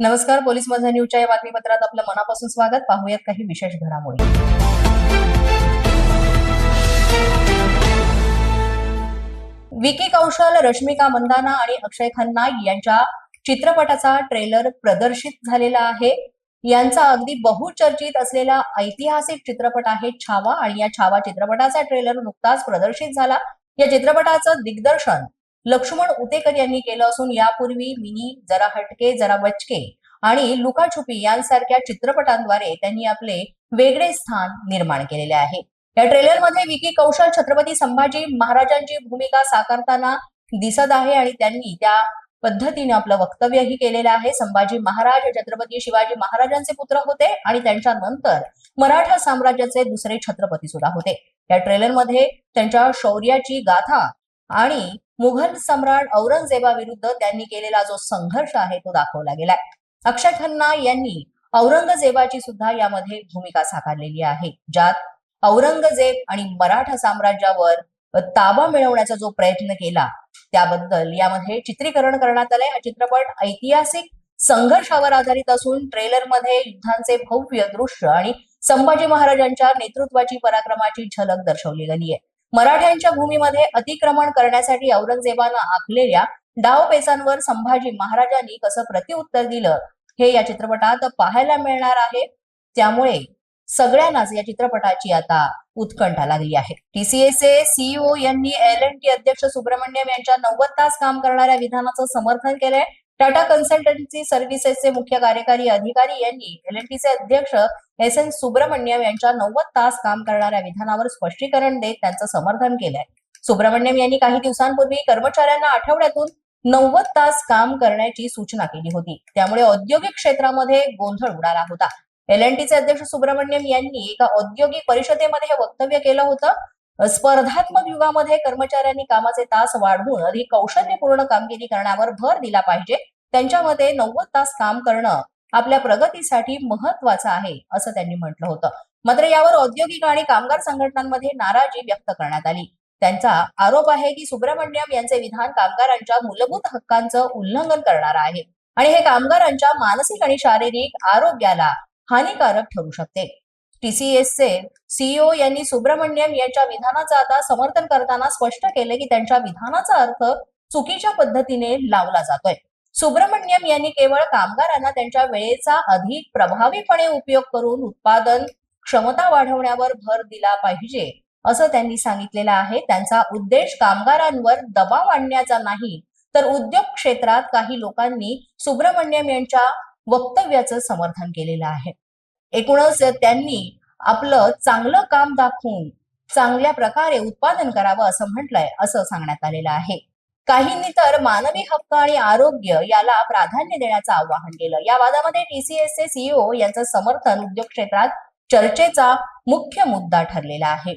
नमस्कार पोलीस माझा न्यूजच्या या बातमीपत्रात आपलं मनापासून स्वागत. पाहूयात काही विशेष घडामोडी. विकी कौशल रश्मिका मंदाना आणि अक्षय खन्ना यांच्या चित्रपटाचा ट्रेलर प्रदर्शित झालेला आहे. यांचा अगदी बहुचर्चित असलेला ऐतिहासिक चित्रपट आहे छावा आणि या छावा चित्रपटाचा ट्रेलर नुकताच प्रदर्शित झाला. या चित्रपटाचं दिग्दर्शन लक्ष्मण उतेकर यांनी केलं असून यापूर्वी मिनी जरा हटके जरा बचके आणि लुकाछुपी यांसारख्या चित्रपटांद्वारे त्यांनी आपले वेगळे स्थान निर्माण केलेले आहे. या ट्रेलरमध्ये विकी कौशल छत्रपती संभाजी महाराजांची भूमिका साकारताना दिसत आहे आणि त्यांनी त्या पद्धतीने आपलं वक्तव्यही केलेलं आहे. संभाजी महाराज छत्रपती शिवाजी महाराजांचे पुत्र होते आणि त्यांच्या नंतर मराठा साम्राज्याचे दुसरे छत्रपती सुद्धा होते. या ट्रेलरमध्ये त्यांच्या शौर्याची गाथा आणि मुघल सम्राट औरंगजेबाविरुद्ध त्यांनी केलेला जो संघर्ष आहे तो दाखवला गेलाय. अक्षय खन्ना यांनी औरंगजेबाची सुद्धा यामध्ये भूमिका साकारलेली आहे ज्यात औरंगजेब आणि मराठा साम्राज्यावर ताबा मिळवण्याचा जो प्रयत्न केला त्याबद्दल यामध्ये चित्रीकरण करण्यात आलंय. हा चित्रपट ऐतिहासिक संघर्षावर आधारित असून ट्रेलरमध्ये युद्धांचे भव्य दृश्य आणि संभाजी महाराजांच्या नेतृत्वाची पराक्रमाची झलक दर्शवली गेली आहे मराठ्यांच्या भूमीमध्ये अतिक्रमण करण्यासाठी औरंगजेबानं आखलेल्या डावपेचांवर संभाजी महाराजांनी कसं प्रतिउत्तर दिलं हे या चित्रपटात पाहायला मिळणार आहे. त्यामुळे सगळ्यांनाच या चित्रपटाची आता उत्कंठा लागली आहे. टीसीएसचे सीईओ यांनी एल एन टी अध्यक्ष सुब्रमण्यम यांच्या नव्वद तास काम करणाऱ्या विधानाचं समर्थन केलंय. टाटा कन्सल्टन्सी सर्व्हिसेसचे मुख्य कार्यकारी अधिकारी यांनी एल एन टीचे अध्यक्ष एस एन सुब्रमण्यम यांच्या नव्वद तास काम करणाऱ्या विधानावर स्पष्टीकरण देत त्यांचं समर्थन केलंय. सुब्रमण्यम यांनी काही दिवसांपूर्वी कर्मचाऱ्यांना आठवड्यातून नव्वद तास काम करण्याची सूचना केली होती. त्यामुळे औद्योगिक क्षेत्रामध्ये गोंधळ उडाला होता. एल एन टीचे अध्यक्ष सुब्रमण्यम यांनी एका औद्योगिक परिषदेमध्ये हे वक्तव्य केलं होतं. स्पर्धात्मक युगामध्ये कर्मचाऱ्यांनी कामाचे तास वाढवून अधिक कौशल्यपूर्ण कामगिरी करण्यावर भर दिला पाहिजे. त्यांच्या मते नव्वद तास काम करणं आपल्या प्रगतीसाठी महत्वाचं आहे असं त्यांनी म्हटलं होतं. मात्र यावर औद्योगिक आणि कामगार संघटनांमध्ये नाराजी व्यक्त करण्यात आली. त्यांचा आरोप आहे की सुब्रमण्यम यांचे विधान कामगारांच्या मूलभूत हक्कांचं उल्लंघन करणार आहे आणि हे कामगारांच्या मानसिक आणि शारीरिक आरोग्याला हानिकारक ठरू शकते. टीसीएसचे सीईओ यांनी सुब्रमण्यम यांच्या विधानाचं आता समर्थन करताना स्पष्ट केले की त्यांच्या विधानाचा अर्थ चुकीच्या पद्धतीने लावला जातोय. सुब्रमण्यम यांनी केवळ कामगारांना त्यांच्या वेळेचा अधिक प्रभावीपणे उपयोग करून उत्पादन क्षमता वाढवण्यावर भर दिला पाहिजे असं त्यांनी सांगितलेलं आहे. त्यांचा उद्देश कामगारांवर दबाव आणण्याचा नाही तर उद्योग क्षेत्रात काही लोकांनी सुब्रमण्यम यांच्या वक्तव्याचं समर्थन केलेलं आहे. एकूणच त्यांनी आपलं चांगलं काम दाखवून चांगल्या प्रकारे उत्पादन करावं असं म्हटलंय असं सांगण्यात आलेलं आहे. काहींनी तर मानवी हक्क आणि आरोग्य याला प्राधान्य देण्याचं आवाहन केलं. या वादामध्ये टीसीएसचे सीईओ यांचं समर्थन उद्योग क्षेत्रात चर्चेचा मुख्य मुद्दा ठरलेला आहे.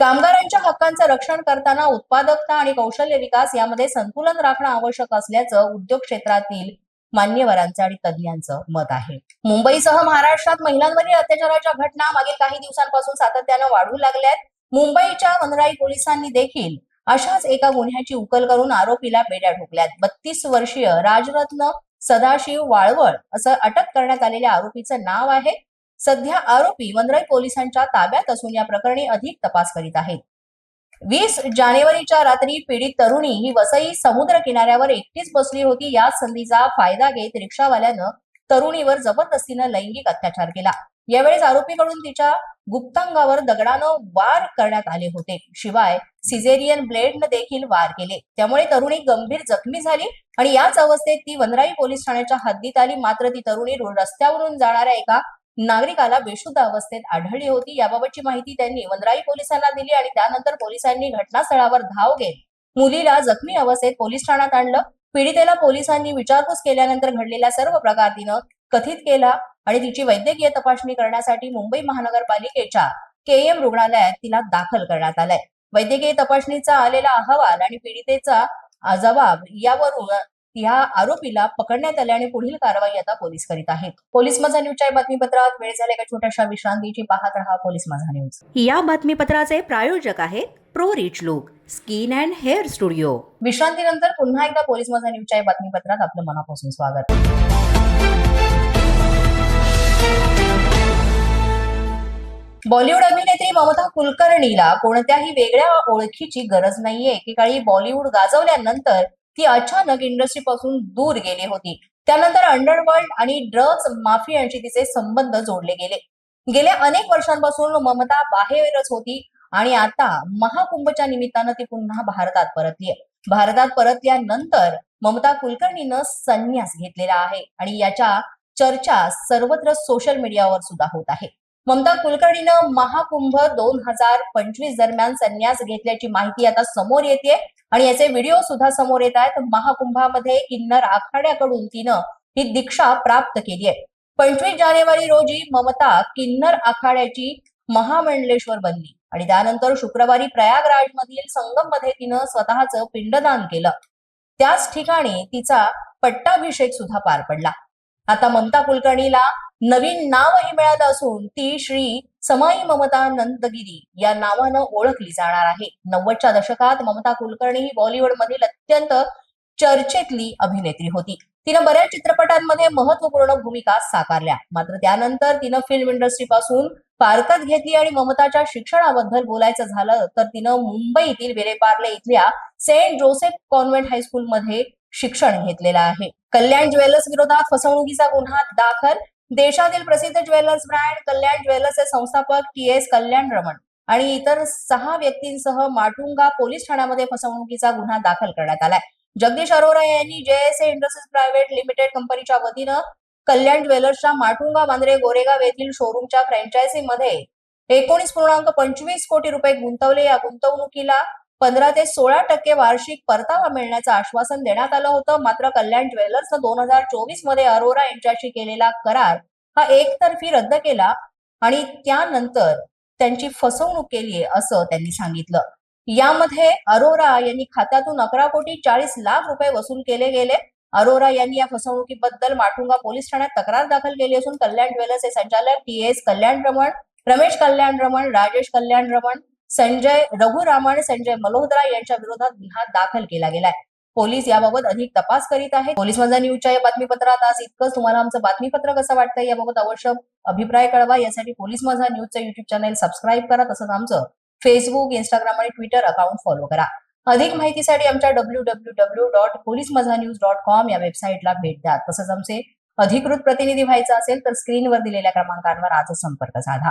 कामगारांच्या हक्कांचं रक्षण करताना उत्पादकता आणि कौशल्य विकास यामध्ये संतुलन राखणं आवश्यक असल्याचं उद्योग क्षेत्रातील मान्यवरांचं आणि तज्ज्ञांचं मत आहे. मुंबईसह महाराष्ट्रात महिलांवरील अत्याचाराच्या घटना मागील काही दिवसांपासून सातत्यानं वाढू लागल्यात. मुंबईच्या वनराई पोलिसांनी देखील अशाच एका गुन्ह्याची उकल करून आरोपीला बेड्या ठोकल्यात. बत्तीस वर्षीय राजरत्न सदाशिव वाळवळ असं अटक करण्यात आलेल्या आरोपीचं नाव आहे. सध्या आरोपी वनराई पोलिसांच्या ताब्यात असून या प्रकरणी अधिक तपास करीत आहेत. वीस जानेवारीच्या रात्री पीडित तरुणी ही वसई समुद्र किनाऱ्यावर एकटीच बसली होती. या संधीचा फायदा घेत रिक्षावाल्यानं तरुणीवर जबरदस्तीनं लैंगिक अत्याचार केला. यावेळेस आरोपीकडून तिच्या गुप्तांगावर दगडानं वार करण्यात आले होते. शिवाय सिझेरियन ब्लेडनं देखील वार केले. त्यामुळे तरुणी गंभीर जखमी झाली आणि याच अवस्थेत ती वनराई पोलीस ठाण्याच्या हद्दीत आली. मात्र ती तरुणी रस्त्यावरून जाणाऱ्या एका नागरिकाला बेशुद्ध अवस्थेत आढळली होती. याबाबतची माहिती त्यांनी वनराई पोलिसांना दिली आणि त्यानंतर पोलिसांनी घटनास्थळावर धाव घेत मुलीला जखमी अवस्थेत पोलीस ठाण्यात आणलं. पीडितेला पोलिसांनी विचारपूस केल्यानंतर घडलेल्या सर्व प्रकार तिनं कथित केला. आणि तिची वैद्यकीय तपासणी करण्यासाठी मुंबई महानगरपालिकेच्या केएम रुग्णालयात तिला दाखल करण्यात आलाय. वैद्यकीय तपासणीचा आलेला अहवाल आणि पीडितेचा जबाब यावरून या आरोपीला पकडण्यात आले आणि पुढील कारवाई आता पोलीस करीत आहेत. पोलीस माझा न्यूजच्या बातमीपत्रात. वेळ झाल्या एका छोट्याशा विश्रांतीची पाहत रहा पोलीस माझा न्यूज. या बातमीपत्राचे प्रायोजक आहेत pro rich look skin and hair studio. विश्रांतीनंतर पुन्हा एकदा पोलीस माझा न्यूजच्या बातमीपत्रात आपलं मनापासून स्वागत. बॉलिवूड अभिनेत्री ममता कुलकर्णीला कोणत्याही वेगळ्या ओळखीची गरज नाहीये. एकेकाळी बॉलिवूड गाजवल्यानंतर ती अचानक इंडस्ट्रीपासून दूर गेली होती. त्यानंतर अंडरवर्ल्ड आणि ड्रग्ज माफियांशी तिचे संबंध जोडले गेले. गेल्या अनेक वर्षांपासून ममता बाहेरच होती आणि आता महाकुंभच्या निमित्तानं ती पुन्हा भारतात परतली भारतात परतल्यानंतर ममता कुलकर्णीनं संन्यास घेतलेला आहे आणि याच्या चर्चा सर्वत्र सोशल मीडियावर सुद्धा होत आहे. ममता कुलकर्णीनं महाकुंभ दोन हजार पंचवीस दरम्यान संन्यास घेतल्याची माहिती आता समोर येते आणि याचे व्हिडिओ सुद्धा समोर येत आहेत. महाकुंभामध्ये किन्नर आखाड्याकडून तिनं ही दीक्षा प्राप्त केली आहे. पंचवीस जानेवारी रोजी ममता किन्नर आखाड्याची महामंडलेश्वर बनली. आणि त्यानंतर शुक्रवारी प्रयागराज मधील संगममध्ये तिनं स्वतःचं पिंडदान केलं. त्याच ठिकाणी तिचा पट्टाभिषेक सुद्धा पार पडला. आता ममता कुलकर्णीला नवीन नावही मिळालं असून ती श्री समाई ममता नंदगिरी या नावानं ओळखली जाणार आहे. नव्वदच्या दशकात ममता कुलकर्णी ही बॉलिवूडमधील अत्यंत चर्चेतली अभिनेत्री होती. तिनं बऱ्याच चित्रपटांमध्ये महत्त्वपूर्ण भूमिका साकारल्या. मात्र त्यानंतर तिनं फिल्म इंडस्ट्री पासून फारकत घेतली आणि ममताच्या शिक्षणाबद्दल बोलायचं झालं तर तिनं मुंबईतील वेलेपार्ले इथल्या सेंट जोसेफ कॉन्व्हेंट हायस्कूलमध्ये शिक्षण घेतलेलं आहे. कल्याण ज्वेलर्स विरोधात फसवणुकीचा गुन्हा दाखल देशातील प्रसिद्ध ज्वेलर्स ब्रँड कल्याण ज्वेलर्सचे संस्थापक टी एस कल्याण रमण आणि इतर सहा व्यक्तींसह माटुंगा पोलीस ठाण्यामध्ये फसवणुकीचा गुन्हा दाखल करण्यात आलाय. जगदीश अरोरा यांनी जेएसए इंडस्ट्रीज प्रायव्हेट लिमिटेड कंपनीच्या वतीनं कल्याण ज्वेलर्सच्या माटुंगा मांद्रे गोरेगाव येथील शोरूमच्या फ्रँचायझीमध्ये एकोणीस पूर्णांक पंचवीस कोटी रुपये गुंतवले. या गुंतवणुकीला पंधरा ते सोळा टक्के वार्षिक परतावा मिळण्याचं आश्वासन देण्यात आलं होतं. मात्र कल्याण ज्वेलर्सनं दोन हजार चोवीसमध्ये अरोरा यांच्याशी केलेला करार हा एकतर्फी रद्द केला आणि त्यानंतर त्यांची फसवणूक केली असं त्यांनी सांगितलं. यामध्ये अरोरा यांनी खात्यातून अकरा कोटी चाळीस लाख रुपये वसूल केले गेले. अरोरा यांनी या फसवणुकीबद्दल माटुंगा पोलीस ठाण्यात तक्रार दाखल केली असून कल्याण ज्वेलर्सचे संचालक T S Kalyanaraman Ramesh Kalyanaraman Rajesh Kalyanaraman Sanjay Raghuraman Sanjay Malhotra यांच्या विरोधात गुन्हा दाखल केला गेलाय. पोलीस याबाबत अधिक तपास करीत आहेत. पोलीस माझा न्यूजच्या या बातमीपत्रात आज इतकंच. तुम्हाला आमचं बातमीपत्र कसं वाटतं याबाबत अवश्य अभिप्राय कळवा. यासाठी पोलीस माझा न्यूजचं युट्यूब चॅनेल सबस्क्राईब करा तसंच आमचं फेसबुक इंस्टाग्राम आणि ट्विटर अकाउंट फॉलो करा. अधिक माहितीसाठी आमच्या W W W dot police Majha news dot com या वेबसाईटला भेट द्या. तसंच आमचे अधिकृत प्रतिनिधी व्हायचं असेल तर स्क्रीनवर दिलेल्या क्रमांकांवर आजच संपर्क साधा.